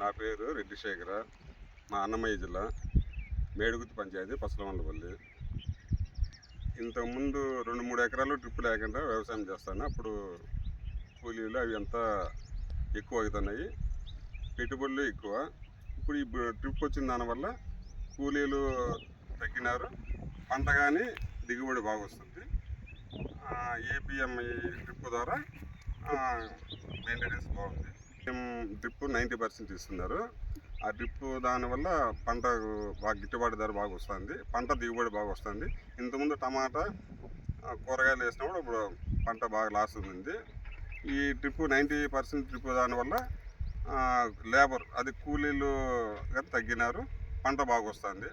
నా పేరు రెడ్డి శేఖర మా అన్నమయ్య జిల్లా. మేడుగుత్తి పంచాయతీ పసలమండపల్లి ఇంతకుముందు రెండు మూడు ఎకరాలు డ్రిప్ లేకుండా వ్యవసాయం చేస్తాను. అప్పుడు కూలీలు అవి అంతా ఎక్కువ అవుతున్నాయి. పెట్టుబడులు ఎక్కువ. ఇప్పుడు ఈ ట్రిప్ వచ్చిన దానివల్ల కూలీలు తగ్గినారు. పంట కానీ దిగుబడి బాగా వస్తుంది. ఏపీఎంఐ ట్రిప్ ద్వారా మెయింటెనెన్స్ బాగుంది. డ్రిప్ నైంటీ పర్సెంట్ ఇస్తున్నారు. ఆ డ్రిప్ దానివల్ల పంట బాగా గిట్టుబాటు ధర బాగా వస్తుంది. పంట దిగుబడి బాగా వస్తుంది. ఇంతకుముందు టమాటా కూరగాయలు వేసినప్పుడు ఇప్పుడు పంట బాగా లాస్ ఉంది. ఈ డ్రిప్ నైంటీ పర్సెంట్ డ్రిప్ దానివల్ల లేబర్ అది కూలీలు కానీ తగ్గినారు. పంట బాగా వస్తుంది.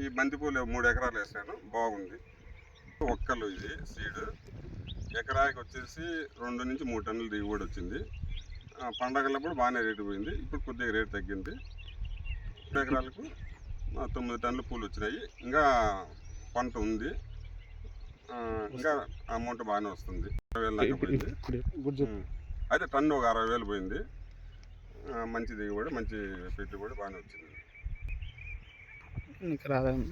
ఈ బంతిపూలు మూడు ఎకరాలు వేసాను. బాగుంది. ఒక్కలు ఇది సీడ్. ఎకరాకి వచ్చేసి రెండు నుంచి మూడు టన్నులు దిగుబడి వచ్చింది. పండగలప్పుడు బాగానే రేటు పోయింది. ఇప్పుడు కొద్దిగా రేటు తగ్గింది. రెండు ఎకరాలకు తొమ్మిది టన్నులు పూలు వచ్చినాయి. ఇంకా పంట ఉంది. ఇంకా అమౌంట్ బాగానే వస్తుంది. అయితే టన్ను ఒక అరవై వేలు పోయింది. మంచి దిగుబడి మంచి పెట్టుబడి బాగానే వచ్చింది. ఆదాయం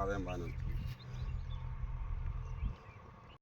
ఆదాయం బాగానే ఉంది